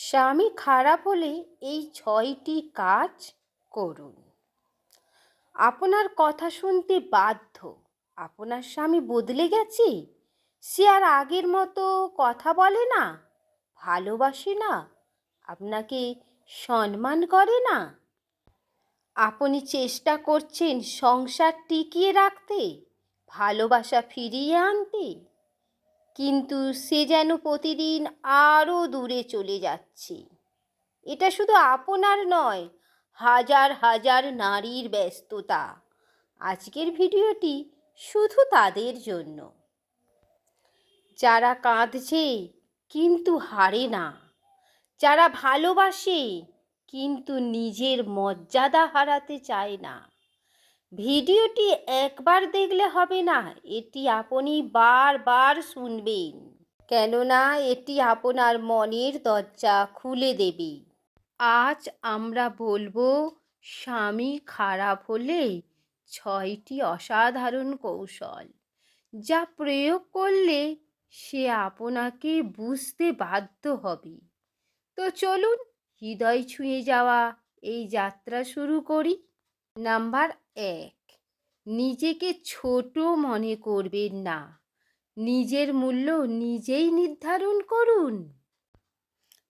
স্বামী খারাপ হলে এই ছয়টি কাজ করুন। আপনার কথা শুনতে বাধ্য। আপনার স্বামী বদলে গেছে? সে আর আগের মতো কথা বলে না? ভালোবাসে না? আপনাকে সম্মান করে না? আপনি চেষ্টা করছেন সংসার টিকিয়ে রাখতে, ভালোবাসা ফিরিয়ে আনতে। কিন্তু সে যেন প্রতিদিন আরও দূরে চলে যাচ্ছে। এটা শুধু আপনার নয়, হাজার হাজার নারীর ব্যস্ততা। আজকের ভিডিওটি শুধু তাদের জন্য। যারা কাঁদছে কিন্তু হারে না। যারা ভালোবাসে কিন্তু নিজের মর্যাদা হারাতে চায় না। ভিডিওটি একবার দেখলে হবে না, এটি আপনি বারবার শুনবেন। কেননা এটি আপনার মনের দরজা খুলে দেবে। আজ আমরা বলব, স্বামী খারাপ হলে ছয়টি অসাধারণ কৌশল, যা প্রয়োগ করলে সে আপনাকে বুঝতে বাধ্য হবে। তো চলুন, হৃদয় ছুঁয়ে যাওয়া এই যাত্রা শুরু করি। নাম্বার এক। নিজেকে ছোট মনে করবেন না। নিজের মূল্য নিজেই নির্ধারণ করুন।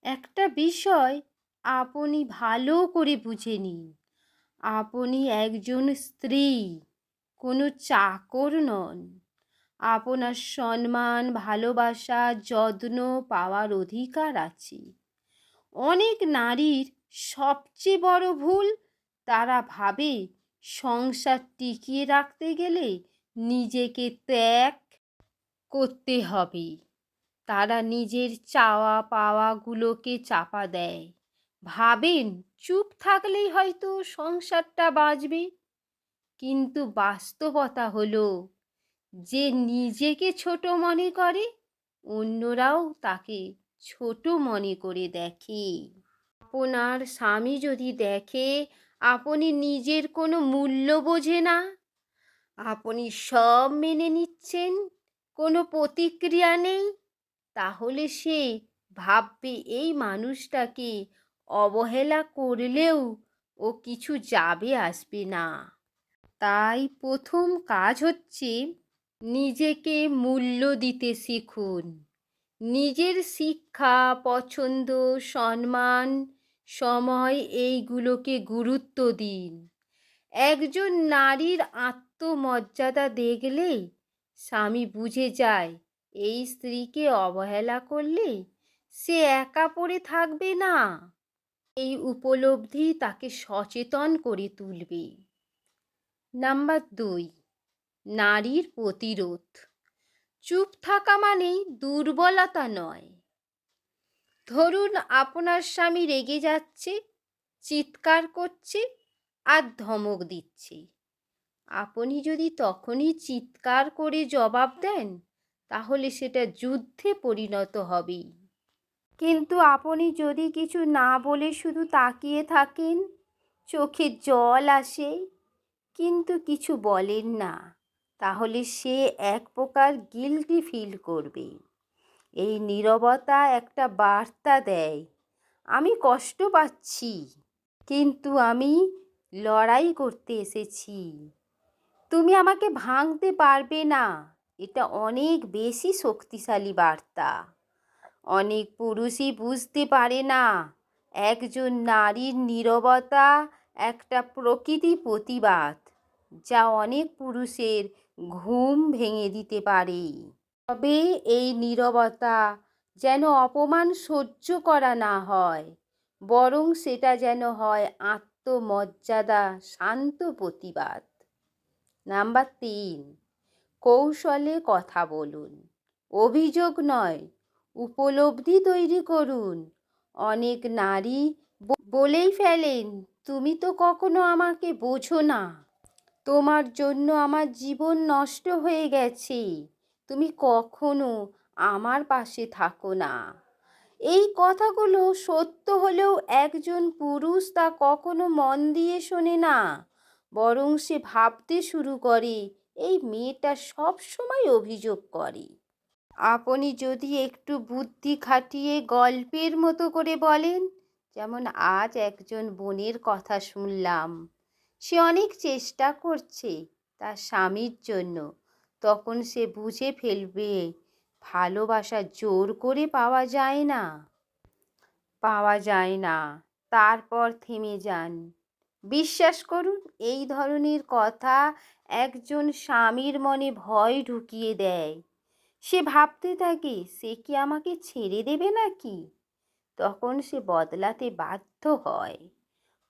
একটা বিষয় আপনি ভালো করে বুঝে নিন। আপনি একজন স্ত্রী, কোনো চাকর নন। আপনার সম্মান, ভালোবাসা, যত্ন পাওয়ার অধিকার আছে। অনেক নারীর সবচেয়ে বড় ভুল তারা ভাবে সংসার টিকিয়ে রাখতে গেলে নিজেকে ত্যাগ করতে হবে। তারা নিজের চাওয়া পাওয়াগুলোকে চাপা দেয়। ভাবেন, চুপ থাকলেই হয়তো সংসারটা বাঁচবে। কিন্তু বাস্তবতা হলো, যে নিজেকে ছোট মনে করে, অন্যরাও তাকে ছোট মনে করে দেখে। আপনার স্বামী যদি দেখে আপনি নিজের কোনো মূল্য বোঝে না। আপনি সব মেনে নিচ্ছেন, কোনো প্রতিক্রিয়া নেই। তাহলে সে ভাববে এই মানুষটাকে অবহেলা করলেও ও কিছু যাবে, আসবে না। তাই প্রথম কাজ হচ্ছে নিজেকে মূল্য দিতে শিখুন। নিজের শিক্ষা, পছন্দ, সম্মান সময় এইগুলোকে গুরুত্ব দিন। একজন নারীর আত্মমর্যাদা দেখলে স্বামী বুঝে যায়, এই স্ত্রীকে অবহেলা করলে সে একা পড়ে থাকবে না। এই উপলব্ধি তাকে সচেতন করে তুলবে। নাম্বার দুই, নারীর প্রতিরোধ। চুপ থাকা মানেই দুর্বলতা নয়। ধরুন আপনার স্বামী রেগে যাচ্ছে, চিৎকার করছে আর ধমক দিচ্ছে। আপনি যদি তখনই চিৎকার করে জবাব দেন, তাহলে সেটা যুদ্ধে পরিণত হবেই। কিন্তু আপনি যদি কিছু না বলে শুধু তাকিয়ে থাকেন, চোখে জল আসে, কিন্তু কিছু বলেন না, তাহলে সে এক প্রকার গিলটি ফিল করবে। এই নীরবতা একটা বার্তা দেয়। আমি কষ্ট পাচ্ছি, কিন্তু আমি লড়াই করতে এসেছি। তুমি আমাকে ভাঙতে পারবে না। এটা অনেক বেশি শক্তিশালী বার্তা। অনেক পুরুষই বুঝতে পারে না, একজন নারীর নীরবতা একটা প্রকৃতি প্রতিবাদ, যা অনেক পুরুষের ঘুম ভেঙে দিতে পারে। তবে এই নীরবতা যেন অপমান সহ্য করা না হয়, বরং সেটা যেন হয় আত্মমর্যাদা, শান্ত প্রতিবাদ। নাম্বার তিন, কৌশলে কথা বলুন। অভিযোগ নয়, উপলব্ধি তৈরি করুন। অনেক নারী বলেই ফেলেন, তুমি তো কখনো আমাকে বোঝো না। তোমার জন্য আমার জীবন নষ্ট হয়ে গেছে। তুমি কখনো আমার পাশে থাকো না। এই কথাগুলো সত্য হলেও একজন পুরুষ তা কখনো মন দিয়ে শোনে না। বরং সে ভাবতে শুরু করে, এই মেয়েটা সব সময় অভিযোগ করে। আপনি যদি একটু বুদ্ধি খাটিয়ে গল্পের মতো করে বলেন। যেমন আজ একজন বোনের কথা শুনলাম। সে অনেক চেষ্টা করছে তার স্বামীর জন্য। তখন সে বুঝে ফেলবে, ভালোবাসা জোর করে পাওয়া যায় না। পাওয়া যায় না। তারপর থেমে যান। বিশ্বাস করুন, এই ধরনের কথা একজন স্বামীর মনে ভয় ঢুকিয়ে দেয়। সে ভাবতে থাকে, সে কি আমাকে ছেড়ে দেবে নাকি? তখন সে বদলাতে বাধ্য হয়।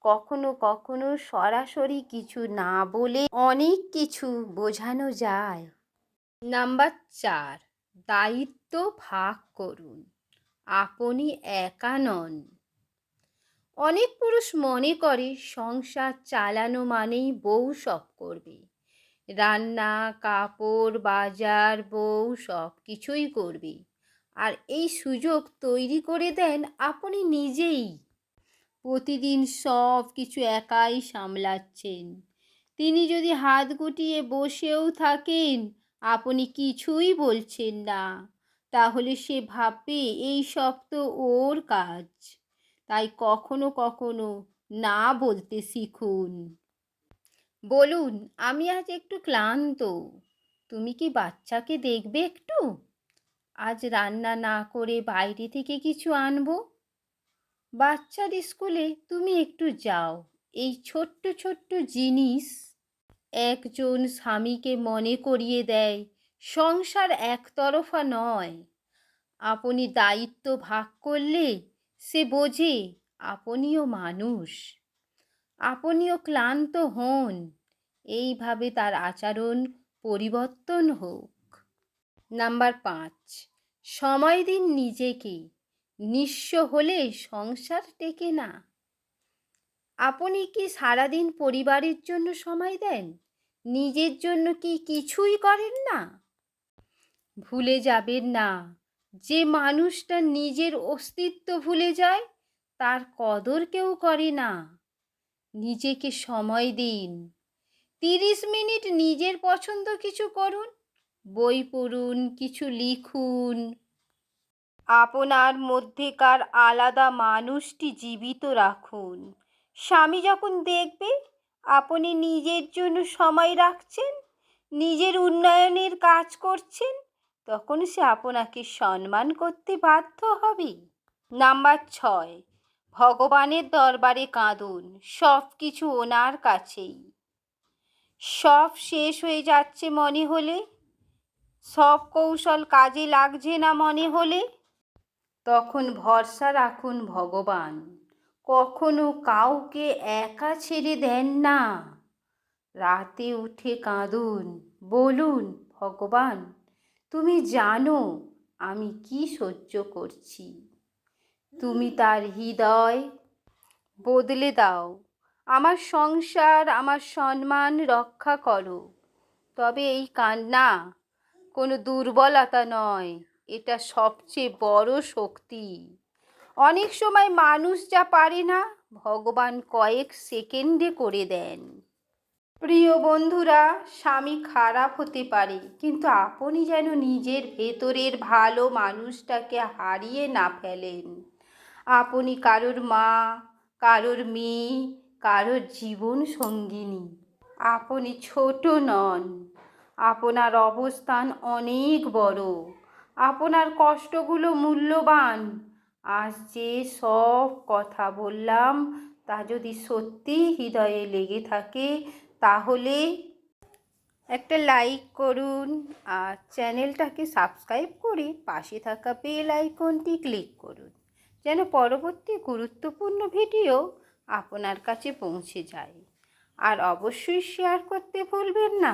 কখনো কখনো সরাসরি কিছু না বলে অনেক কিছু বোঝানো যায়। নাম্বার চার, দায়িত্ব ভাগ করুন। আপনি একা নন। অনেক পুরুষ মনে করে সংসার চালানো মানেই বউ সব করবে। রান্না, কাপড়, বাজার, বউ সব কিছুই করবে। আর এই সুযোগ তৈরি করে দেন আপনি নিজেই। প্রতিদিন সব কিছু একাই সামলাচ্ছেন। তিনি যদি হাত গুটিয়ে বসেও থাকেন আপনি কিছুই বলছেন না। তাহলে সে ভাববে এই সব তো ওর কাজ। তাই কখনো কখনো না বলতে শিখুন। বলুন, আমি আজ একটু ক্লান্ত। তুমি কি বাচ্চাকে দেখবে একটু? আজ রান্না না করে বাইরে থেকে কিছু আনব? বাচ্চার স্কুলে তুমি একটু যাও। এই ছোট্ট ছোট্ট জিনিস একজন স্বামীকে মনে করিয়ে দেয়, সংসার একতরফা নয়। আপনি দায়িত্ব ভাগ করলে সে বোঝে আপনিও মানুষ। আপনিও ক্লান্ত হন। এইভাবে তার আচরণ পরিবর্তন হোক। নাম্বার পাঁচ, সময় দিন নিজেকে। নিঃস্ব হলে সংসার টেকে না। আপনি কি সারাদিন পরিবারের জন্য সময় দেন? নিজের জন্য কি কিছুই করেন না? ভুলে যাবেন না। যে মানুষটা নিজের অস্তিত্ব ভুলে যায়, তার কদর কেউ করে না। নিজেকে সময় দিন। তিরিশ মিনিট নিজের পছন্দ কিছু করুন, বই পড়ুন, কিছু লিখুন। আপনার মধ্যেকার আলাদা মানুষটি জীবিত রাখুন। স্বামী যখন দেখবে, আপনি নিজের জন্য সময় রাখছেন, নিজের উন্নয়নের কাজ করছেন, তখন সে আপনাকে সম্মান করতে বাধ্য হবে। নাম্বার ছয়, ভগবানের দরবারে কাঁদুন সব কিছু ওনার কাছেই। সব শেষ হয়ে যাচ্ছে মনে হলে? সব কৌশল কাজে লাগছে না মনে হলে? তখন ভরসা রাখুন ভগবান। কখনো কাউকে একা ছেড়ে দেন না। রাতে উঠে কাঁদুন, বলুন, ভগবান, তুমি জানো আমি কি সহ্য করছি। তুমি তার হৃদয় বদলে দাও। আমার সংসার, আমার সম্মান রক্ষা করো। তবে এই কান্না কোনো দুর্বলতা নয়, এটা সবচেয়ে বড় শক্তি। অনেক সময় মানুষ যা পারে না, ভগবান কয়েক সেকেন্ডে করে দেন। প্রিয় বন্ধুরা, স্বামী খারাপ হতে পারে, কিন্তু আপনি যেন নিজের ভেতরের ভালো মানুষটাকে হারিয়ে না ফেলেন। আপনি কারোর মা, কারোর মেয়ে, কারোর জীবন সঙ্গিনী। আপনি ছোট নন। আপনার অবস্থান অনেক বড়। আপনার কষ্টগুলো মূল্যবান। আজ যে সব কথা বললাম, তা যদি সত্যি হৃদয়ে লেগে থাকে, তাহলে একটা লাইক করুন আর চ্যানেলটাকে সাবস্ক্রাইব করে পাশে থাকা বেল আইকনটি ক্লিক করুন, যেন পরবর্তী গুরুত্বপূর্ণ ভিডিও আপনার কাছে পৌঁছে যায়। আর অবশ্যই শেয়ার করতে ভুলবেন না।